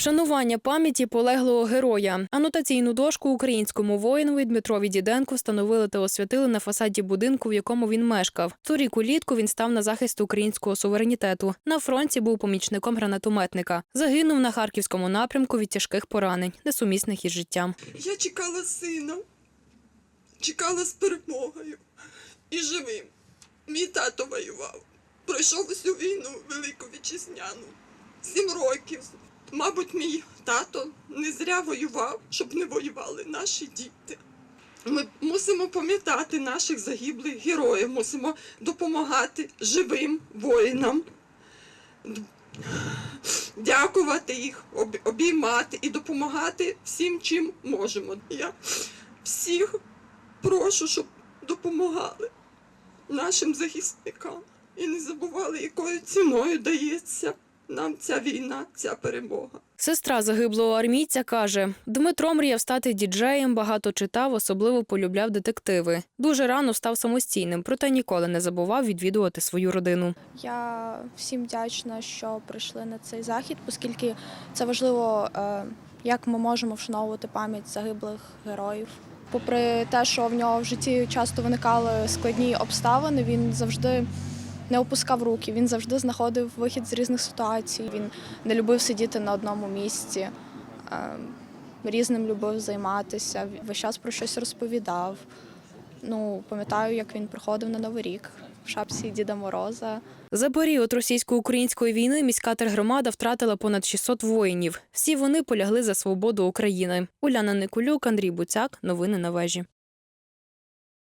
Вшанування пам'яті полеглого героя. Анотаційну дошку українському воїнові Дмитрові Діденку встановили та освятили на фасаді будинку, в якому він мешкав. Торік улітку він став на захист українського суверенітету. На фронті був помічником гранатометника. Загинув на харківському напрямку від тяжких поранень, несумісних із життям. Я чекала сина, чекала з перемогою і живим. Мій тато воював. Пройшов усю війну велику вітчизняну. Сім років. Мабуть, мій тато не зря воював, щоб не воювали наші діти. Ми мусимо пам'ятати наших загиблих героїв, мусимо допомагати живим воїнам, дякувати їх, обіймати і допомагати всім, чим можемо. Я всіх прошу, щоб допомагали нашим захисникам і не забували, якою ціною дається нам ця війна, ця перемога. Сестра загиблого армійця каже: Дмитро мріяв стати діджеєм, багато читав, особливо полюбляв детективи. Дуже рано став самостійним, проте ніколи не забував відвідувати свою родину. Я всім вдячна, що прийшли на цей захід, оскільки це важливо, е, як ми можемо вшановувати пам'ять загиблих героїв. Попри те, що в нього в житті часто виникали складні обставини, він завжди не опускав руки, він завжди знаходив вихід з різних ситуацій. Він не любив сидіти на одному місці, е, різним любив займатися, весь час про щось розповідав. Ну, пам'ятаю, як він приходив на Новий рік в шапці Діда Мороза. За період російсько-української війни міська тергромада втратила понад 600 воїнів. Всі вони полягли за свободу України. Уляна Никулюк, Андрій Буцяк. Новини на вежі.